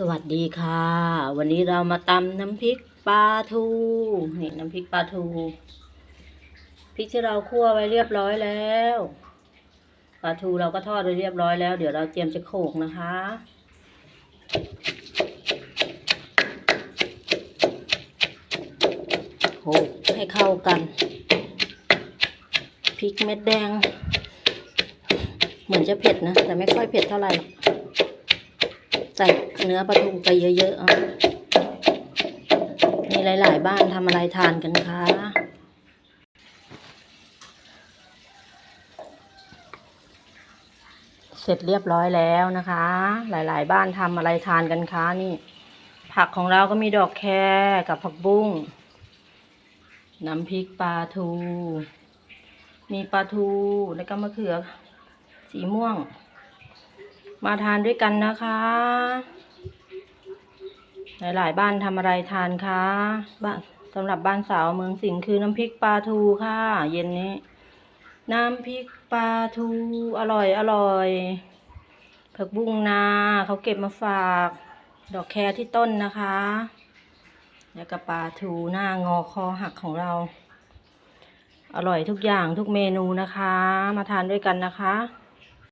สวัสดีค่ะ วันนี้เรามาตำน้ำพริกปลาทูนี่น้ำพริกปลาทูพริกที่เราคั่วไว้เรียบร้อยแล้วปลาทูเราก็ทอดไว้เรียบร้อยแล้ว เดี๋ยวเราเตรียมจะโขกนะคะ โขกให้เข้ากันพริกเม็ดแดง เหมือนจะเผ็ดนะ แต่ไม่ค่อยเผ็ดเท่าไหร่ ใส่เนื้อปลาทูไปเยอะๆอะมีหลายๆบ้านทำอะไรทานกันคะเสร็จเรียบร้อยแล้วนะคะ หลายๆ บ้านทำอะไรทานกันคะนี่ ผักของเราก็มีดอกแครกับผักบุ้ง น้ำพริกปลาทู มีปลาทูแล้วก็มะเขือ สีม่วง มาทานด้วยกันนะคะ หลายๆบ้านทำอะไรทานคะบ้านสำหรับบ้านสาวเมืองสิงห์คือน้ำพริกปลาทูค่ะ เย็นนี้ น้ำพริกปลาทูอร่อยอร่อยผักบุ้งนาเขาเก็บมาฝาก ดอกแครที่ต้นนะคะ แล้วก็ปลาทูหน้างอคอหักของเรา อร่อยทุกอย่างทุกเมนูนะคะ มาทานด้วยกันนะคะ